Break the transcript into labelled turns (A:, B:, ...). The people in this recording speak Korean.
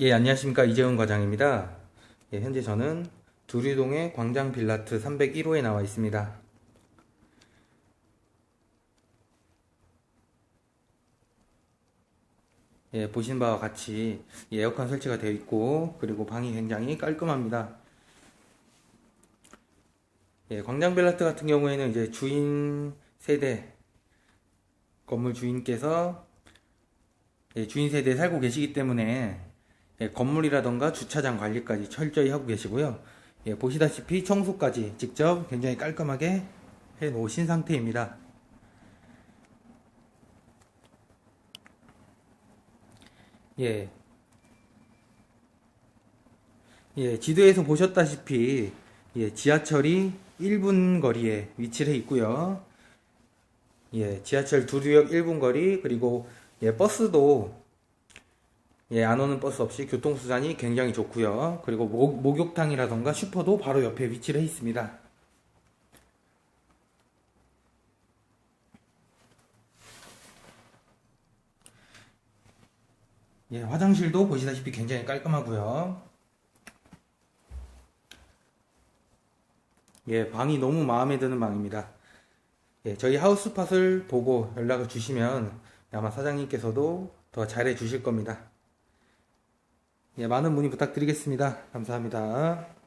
A: 예, 안녕하십니까. 이재훈 과장입니다. 예, 현재 저는 두류동의 광장 빌라트 301호에 나와 있습니다. 예, 보신 바와 같이 이 에어컨 설치가 되어 있고, 그리고 방이 굉장히 깔끔합니다. 예, 광장 빌라트 같은 경우에는 이제 주인 세대, 건물 주인께서 예, 주인 세대에 살고 계시기 때문에 예, 건물이라던가 주차장 관리까지 철저히 하고 계시고요. 예, 보시다시피 청소까지 직접 굉장히 깔끔하게 해 놓으신 상태입니다. 예. 예, 지도에서 보셨다시피 예, 지하철이 1분 거리에 위치를 해 있고요. 예, 지하철 두류역 1분 거리 그리고 예, 버스도 예, 안 오는 버스 없이 교통수단이 굉장히 좋고요. 그리고 목, 목욕탕이라던가 슈퍼도 바로 옆에 위치를 해 있습니다. 예, 화장실도 보시다시피 굉장히 깔끔하고요. 예, 방이 너무 마음에 드는 방입니다. 예, 저희 하우스팟을 보고 연락을 주시면 아마 사장님께서도 더 잘해 주실 겁니다. 예, 많은 문의 부탁드리겠습니다. 감사합니다.